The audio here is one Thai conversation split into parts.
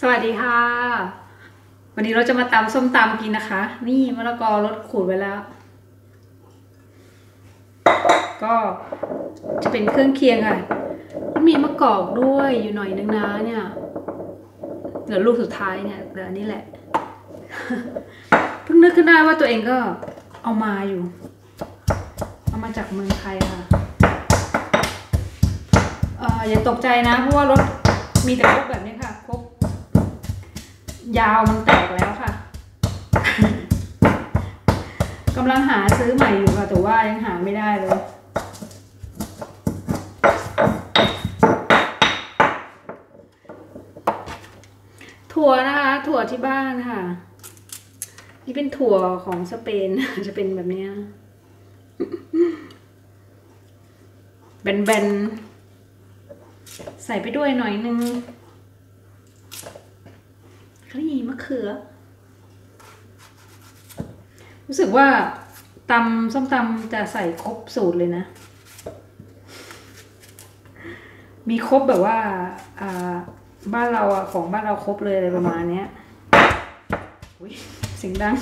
สวัสดีค่ะ วันนี้เราจะมาตำส้มตำกินนะคะ นี่มะละกอรสขูดไว้แล้ว ก็จะเป็นเครื่องเคียงค่ะมีมะกอกด้วยอยู่หน่อยนึงนะเนี่ยเหลือลูกสุดท้ายเนี่ยเหลือนนี้แหละเพิ่งนึกขึ้นได้ว่าตัวเองก็เอามาอยู่ เอามาจากเมืองไทยค่ะเอออย่าตกใจนะเพราะว่ารถมีแต่รกแบบนี้ ยาวมันแตกแล้วค่ะกำลังหาซื้อใหม่อยู่ค่ะ แต่ว่ายังหาไม่ได้เลยถั่วนะคะ ถั่วที่บ้านค่ะ นี่เป็นถั่วของสเปน จะเป็นแบบเนี้ยแบนๆ ใส่ไปด้วยหน่อยนึงคลี่มะเขือ รู้สึกว่าตำส้มตำจะใส่ครบสูตรเลยนะ มีครบแบบว่าอ่าบ้านเราอะของบ้านเราครบเลยอะไรประมาณเนี้ยอุ๊ยเสียงดัง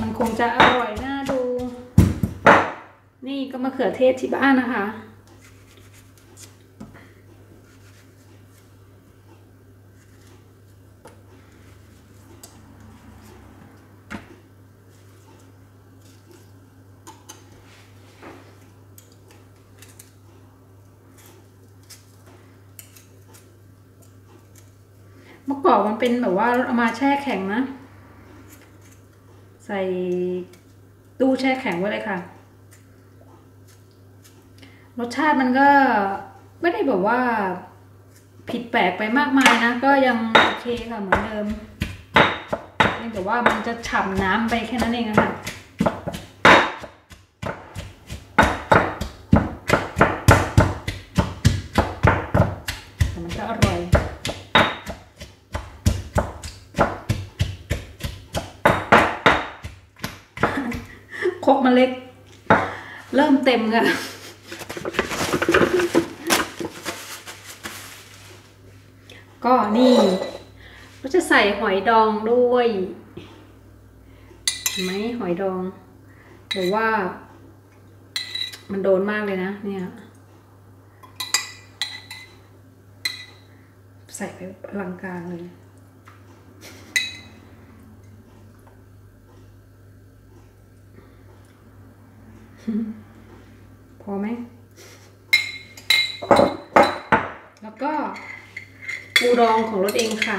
มันคงจะอร่อยน่าดู นี่ก็มะเขือเทศที่บ้านนะคะ มะกอกมันเป็นแบบว่าเอามาแช่แข็งนะ ใส่ตู้แช่แข็งไว้เลยค่ะ รสชาติมันก็ไม่ได้แบบว่า ผิดแปลกไปมากมายนะ ก็ยังโอเคค่ะเหมือนเดิมแต่ว่ามันจะฉ่ำน้ำไปแค่นั้นเองค่ะ แต่มันก็อร่อย ครกมันเล็ก เริ่มเต็มค่ะก็นี่ก็จะใส่หอยดองด้วยเห็นไหมหอยดองหรือว่า มันโดนมากเลยนะ เนี่ย ใส่ไปอลังการเลย พอไหม แล้วก็ปูดองของรถเองค่ะ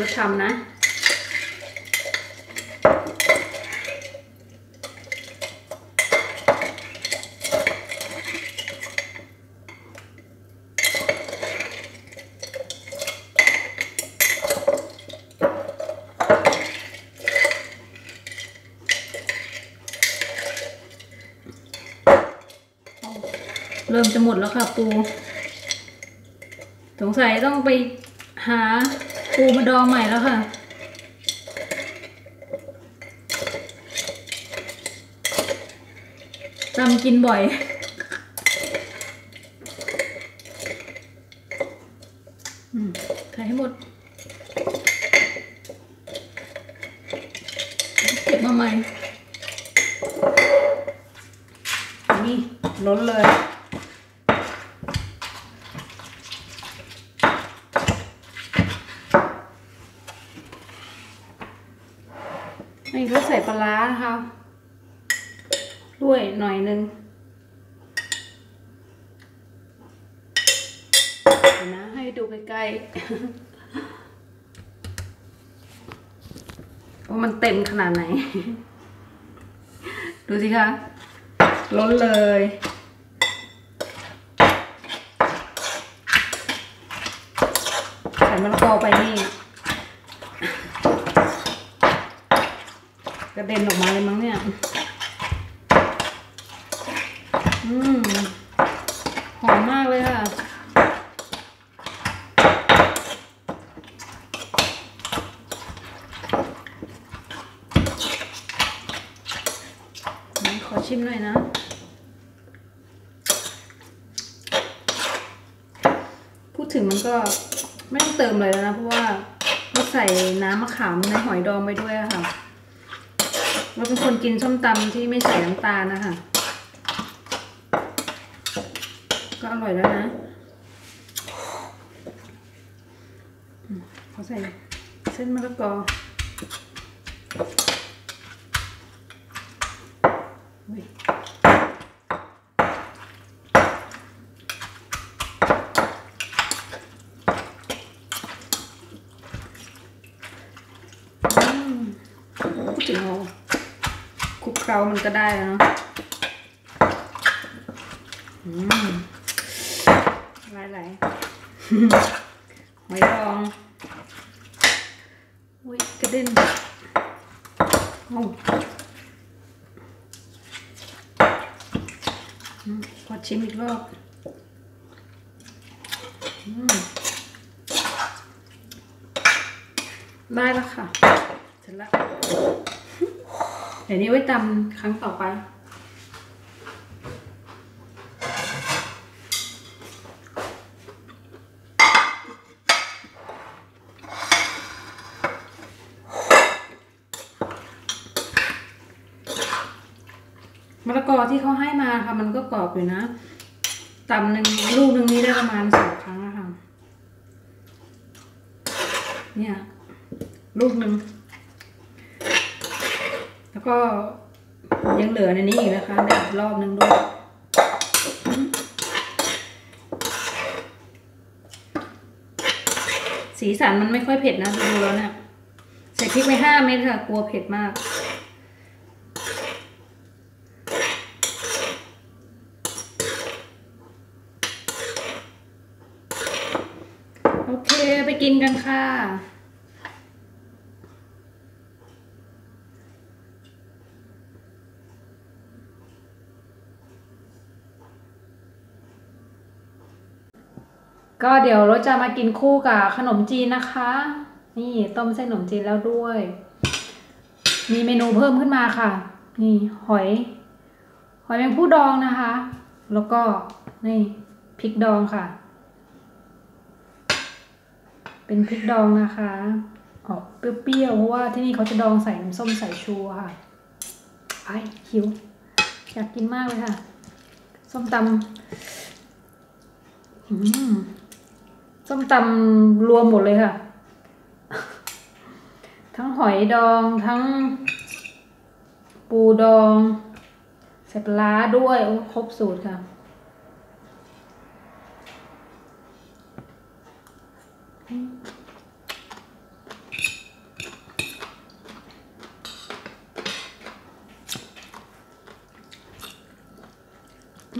รถทำนะ ดแล้วค่ะปู สงสัยต้องไปหาปูมาดองใหม่แล้วค่ะ จำกินบ่อย อืมใส่ให้หมด เก็บมาใหม่ นี่ล้นเลย นี่ก็ใส่ปลาร้านะคะ ด้วยหน่อยนึงเดูใกล้ๆว่ามันเต็มขนาดไหน ดูสิคะล้นเลยใส่มะละกอไปนี่กระเด็นออกมาเลยมั้งเนี่ย อืม หอมมากเลยค่ะ ไหนข อชิมหน่อยนะ พูดถึงมันก็ไม่ต้องเติมเลยแล้วนะ เพราะว่าเราใส่น้ำมะขามในหอยดองไปด้วยค่ะเราเป็นคนกินส้มตำที่ไม่ใส่น้ำตาลนะคะ ก็อร่อยแล้วนะเขาใส่เส้นมะละกอยอืม พูดถึงเราคลุกเคล้ามันก็ได้แล้วเนาะอืมไหลไหลหอยดองอุ้ยกระเด็นโอ้อืมขอชิมอีกรอบได้แล้วค่ะ ร็จแล้ว เดี๋ยวนี้ไว้ตำครั้งต่อไป มะละกอที่เขาให้มาค่ะ มันก็กรอบอยู่นะตำหนึ่งลูกหนึ่งนี้ได้ประมาณสองครั้งอะค่ะเนี่ย ลูกหนึ่ง ก็ยังเหลือในนี้อีกนะคะเดี๋ยวอีกรอบนึงด้วย สีสันมันไม่ค่อยเผ็ดนะดูแล้วเนี่ยใส่พริกไปห้าเม็ดค่ะ กลัวเผ็ดมาก โอเคไปกินกันค่ะ ก็เดี๋ยวเราจะมากินคู่กับขนมจีนนะคะ นี่ต้มเส้นขนมจีนแล้วด้วย มีเมนูเพิ่มขึ้นมาค่ะ นี่หอย หอยแมงผู้ดองนะคะ แล้วก็นี่พริกดองค่ะ เป็นพริกดองนะคะออกเปรี้ยวๆเพราะว่าที่นี่เขาจะดองใส่น้ำส้มสายชูค่ะไอ้หิว อยากกินมากเลยค่ะ ส้มตำอืม ส้มตำรวมหมดเลยค่ะ ทั้งหอยดองทั้ง ปูดองใส่ปลาร้าด้วยโอ้ครบสูตรค่ะ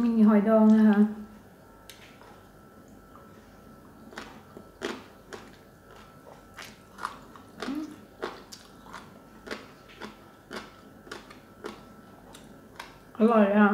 มีหอยดองนะคะ อร่อยอะ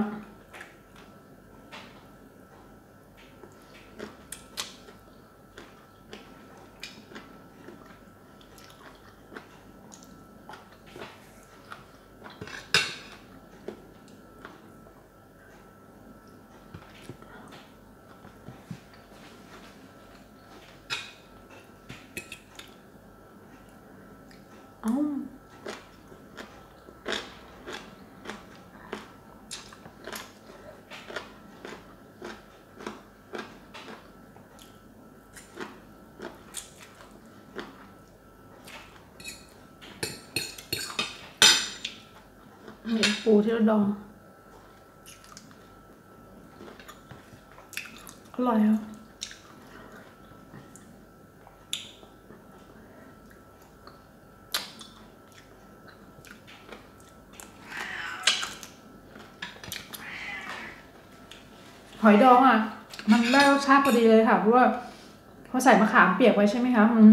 เอ้านี่ ปูที่เราดอง อร่อยอะหอยดองอะ มันได้รสชาติพอดีเลยค่ะ เพราะว่าพอใส่มะขามเปียกไว้ใช่ไหมคะ มัน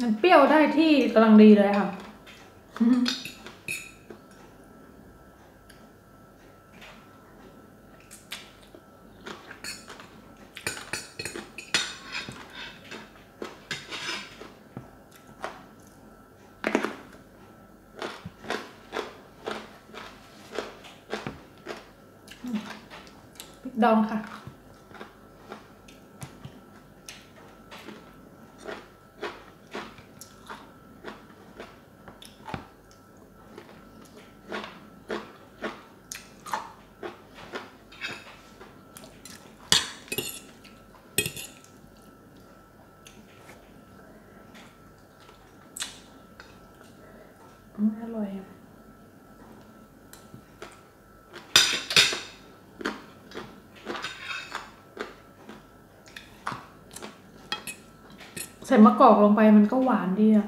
มันเป รี้ยวได้ที่กำลังดีเลยค่ะ ดองค่ะ อืมอร่อย ใส่มะกอกลงไปมันก็หวานดีอะ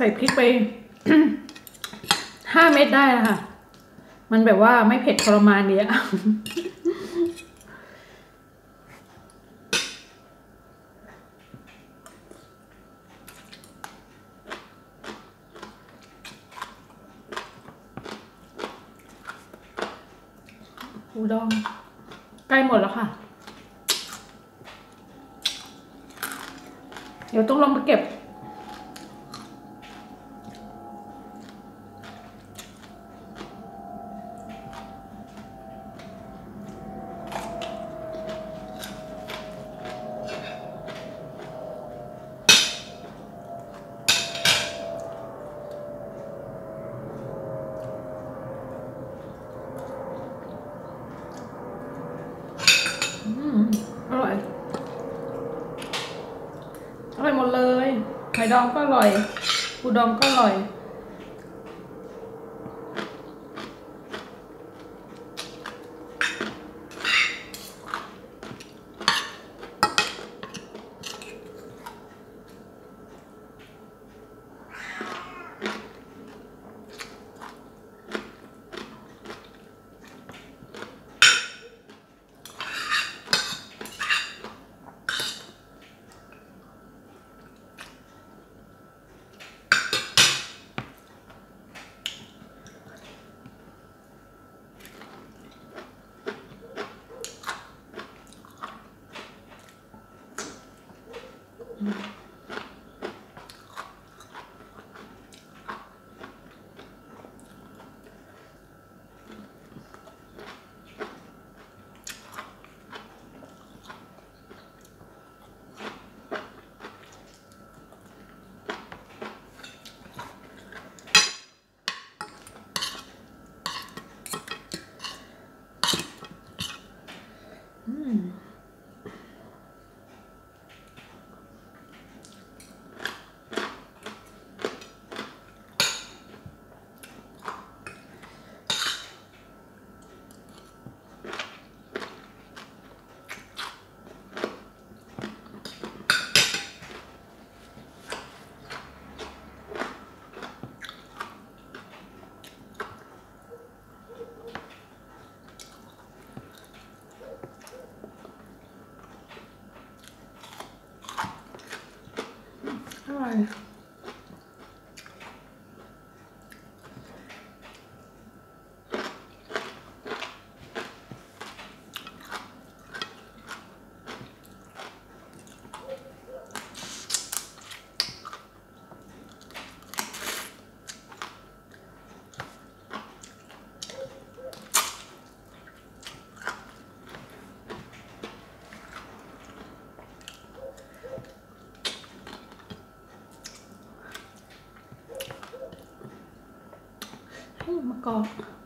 ใส่พริกไปห้าเม็ดได้ล้วค่ะ มันแบบว่าไม่เผ็ดทรมานเดีอะอูดองใกล้หมดแล้วค่ะ เดี๋ยวต้องลองไปเก็บ อืมอร่อย อร่อยหมดเลยไข่ดองก็อร่อย ปูดอ ใ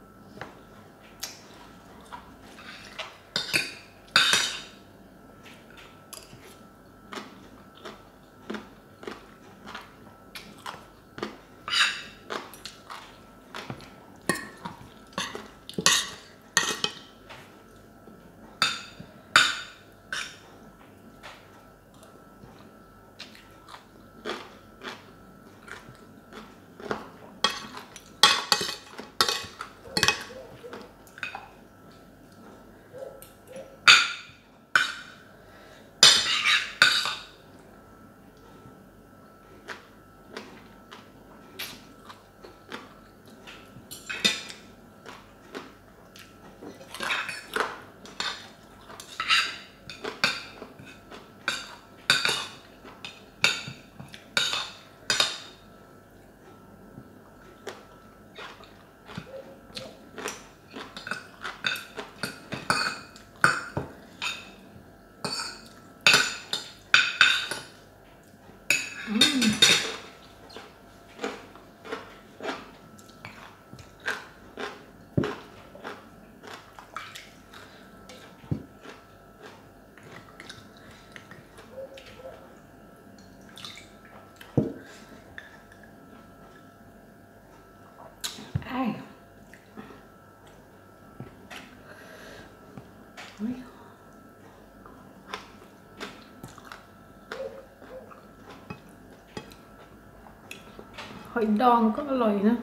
อยดองก็อร่อยนะ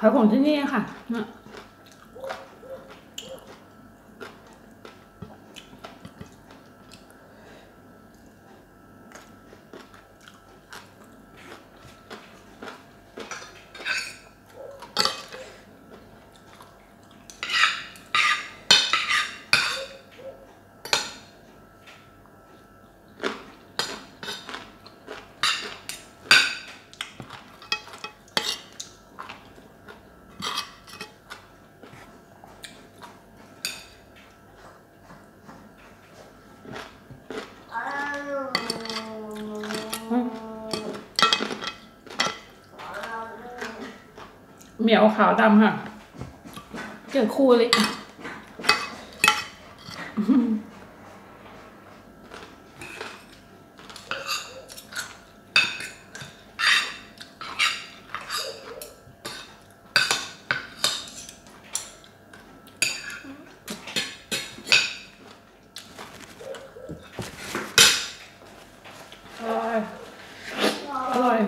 หอยของที่นี่ค่ะนะ เหมียวขาวดำค่ะเกือคู่เลยอร่อย อร่อย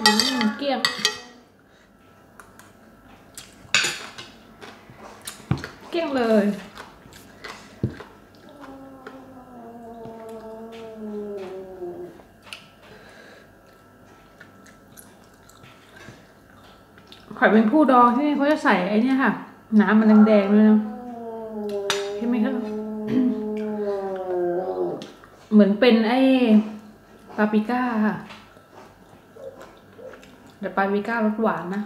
อืมเกลี้ยงเกลี้ยงเลย ห อยเป็นผู้ดองที่นี่เขาจะใส่ไอ้นี่ค่ะ น้ำมันแดงๆเลยนะเห็นไหมคะเหมือนเป็นไอ้ปาปิก้าค่ะ แต่ปาปิก้ารสหวานนะ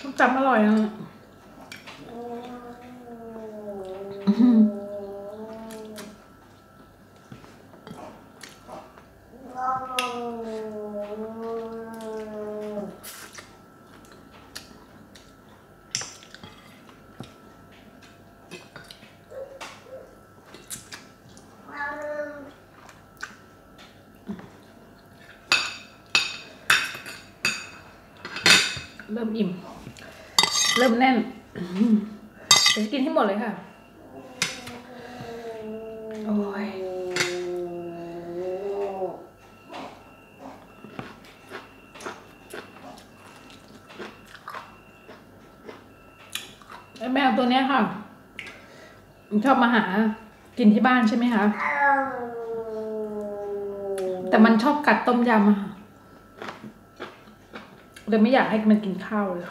ต้มจำอร่อยอะอื้อหือเริ่มอิ่ม เริ่มแน่นอื้อหือเดี๋ยวจะกินให้หมดเลยค่ะ โอ้ย ไอ้แมวตัว เนี้ยค่ะมันชอบมาหากินที่บ้านใช่ไหมคะ แต่มันชอบกัดต้มยำอะค่ะเลยไม่อยากให้มันกินข้าวเลย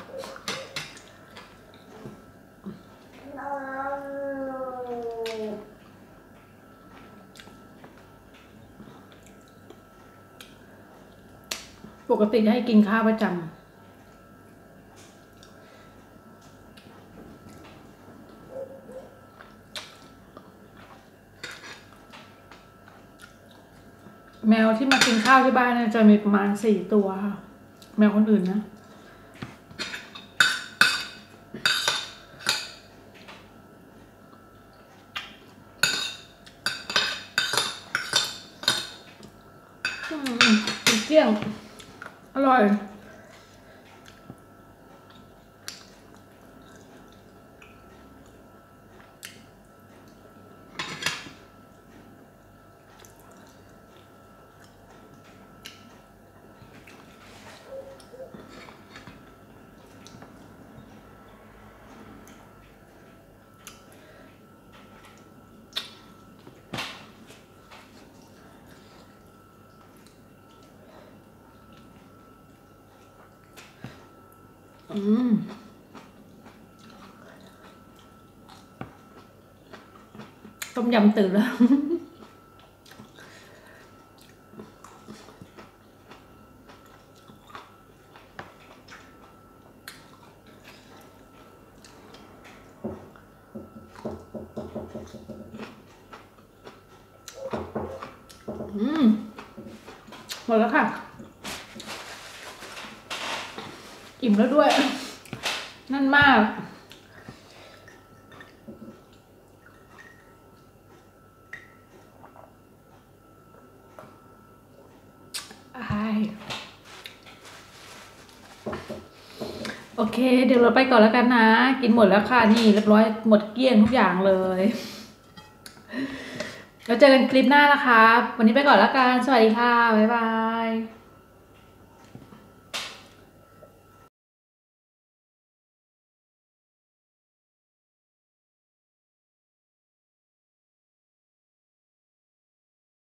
ปกติให้กินข้าวประจำ แมวที่มากินข้าวที่บ้านเนี่ยจะมีประมาณสี่ตัวค่ะ แมวคนอื่นนะ อืมกินเกลี้ยง อร่อย อ อืมต้มยำตื่นแล้วอืมหมดแล้วค่ะ อิ่มแล้วด้วย นั่นมาก โอเค เดี๋ยวเราไปก่อนแล้วกันนะ กินหมดแล้วค่ะ นี่เรียบร้อยหมดเกลี้ยงทุกอย่างเลยแล้วเจอกันคลิปหน้านะคะ วันนี้ไปก่อนแล้วกัน สวัสดีค่ะ บ๊ายบาย